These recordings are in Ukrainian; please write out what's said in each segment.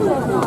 감사합니다.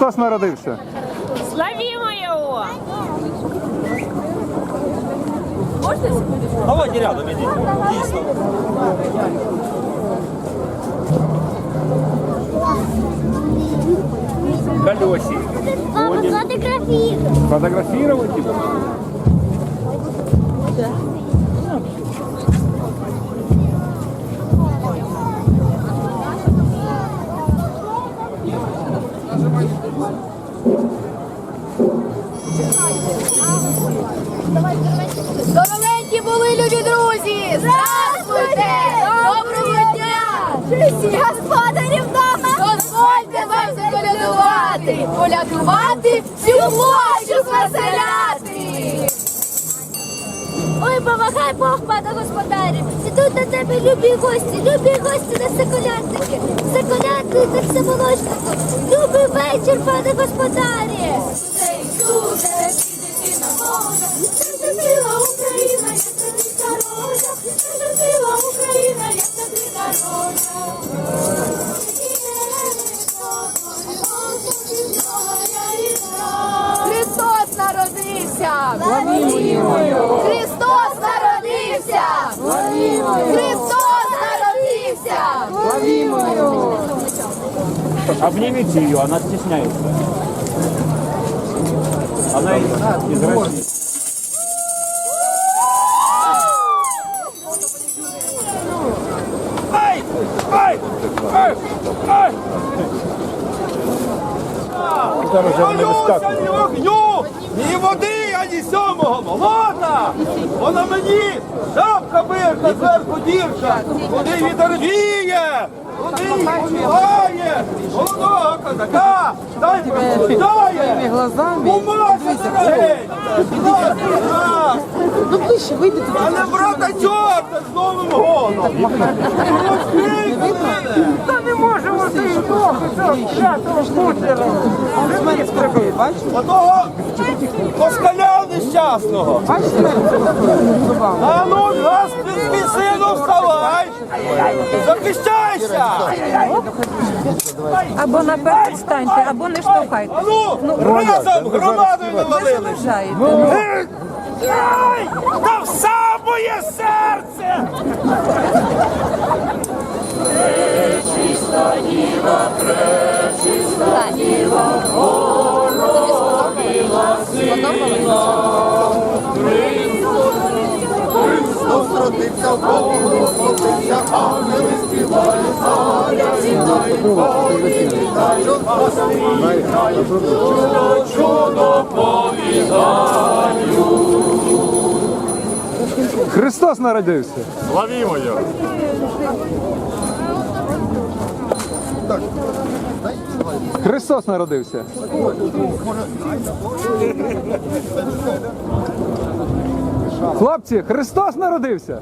Христос народився. Славімо його! Давайте рядом ідіть. Дійсно. Колесі. Мама, сфотографируй. Фотографировать его? Здоровенькі Честі господарів дома! Дозвольте вам заколядувати! Колядувати, всю площу звеселяти! Ой, помагай Бог, пане господарю! Ідуть до тебе любі гості, любі гості на соколятники! Заколядуйте всемолочнику! Любий вечір, пане господарі! Зажила Україна, народився! Христос народився! Христос народився! Обнимите ее, она стесняется. Она из, из России. Ай! Ай! Ай! Ай! Там уже не вискакує. ні вогню, ні води, Ані сьомого молота. Вона мені шапка бирка, зверху дірка, куди вітер віє, куди помігає, молодого козака, дай просвітає, умося дорогенька, Ну ближче вийдете. а не брата чорта з Новим мене. Та не можемо ти Бога цього святого Путлера. А з мене стрибає. Отого москаля нещасного. А ну, раз ти сину вставай! Захищайся! Або наперед станьте, або не штовхайте. А ну, разом громадою навалили! Заважаєте. Ай! Та в самоє серце! Христос народився. Славімо його! Христос народився. Хлопці, Христос народився.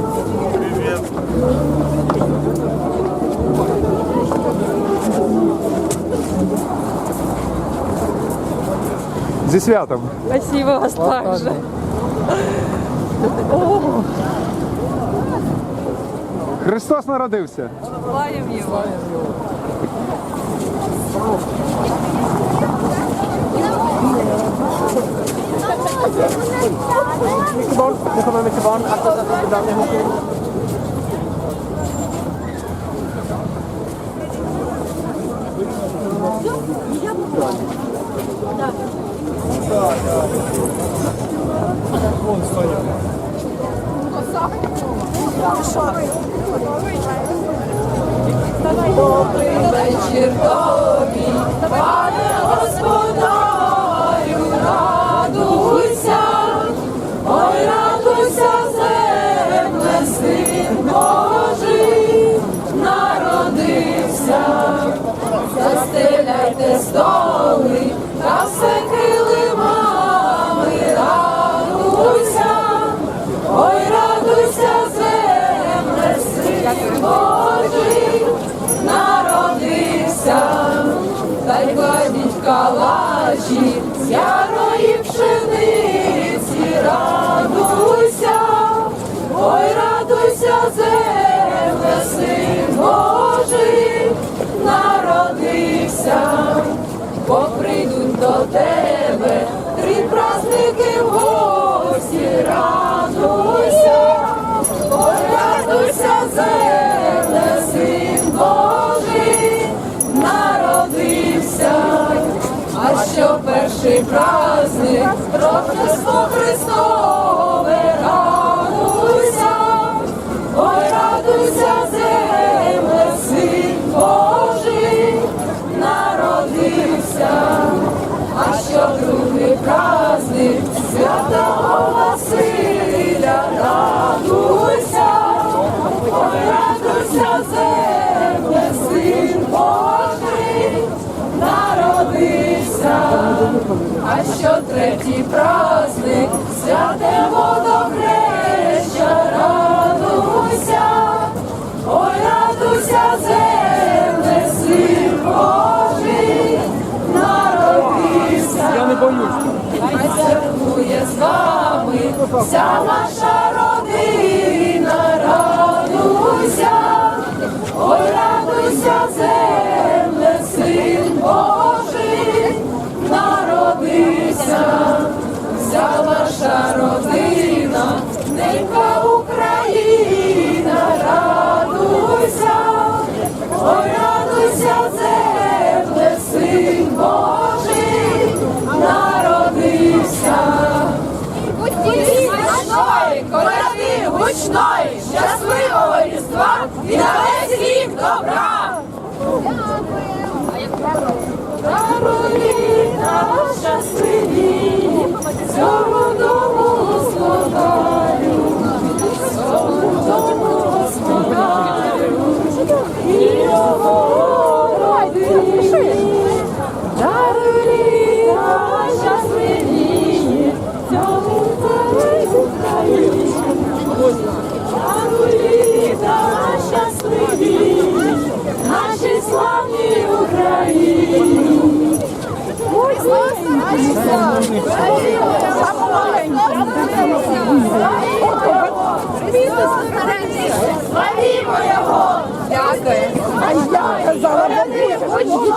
Зі святом. Спасибо вас також. Христос народився. Славим його. Mikrofonen, Mikrofonen, Achtung, dass das Gesamte hochgeht. сятої пшениці, радуйся, ой, радуйся, земле, Божий, народився, бо прийдуть до тебе. праздник, Рождество Христос. хай святкує з вами, вся наша родина, радуйся, ой радуйся, земля.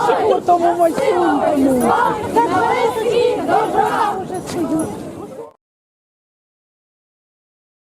Чому тому мачунькому? Так, добра вже сидуть.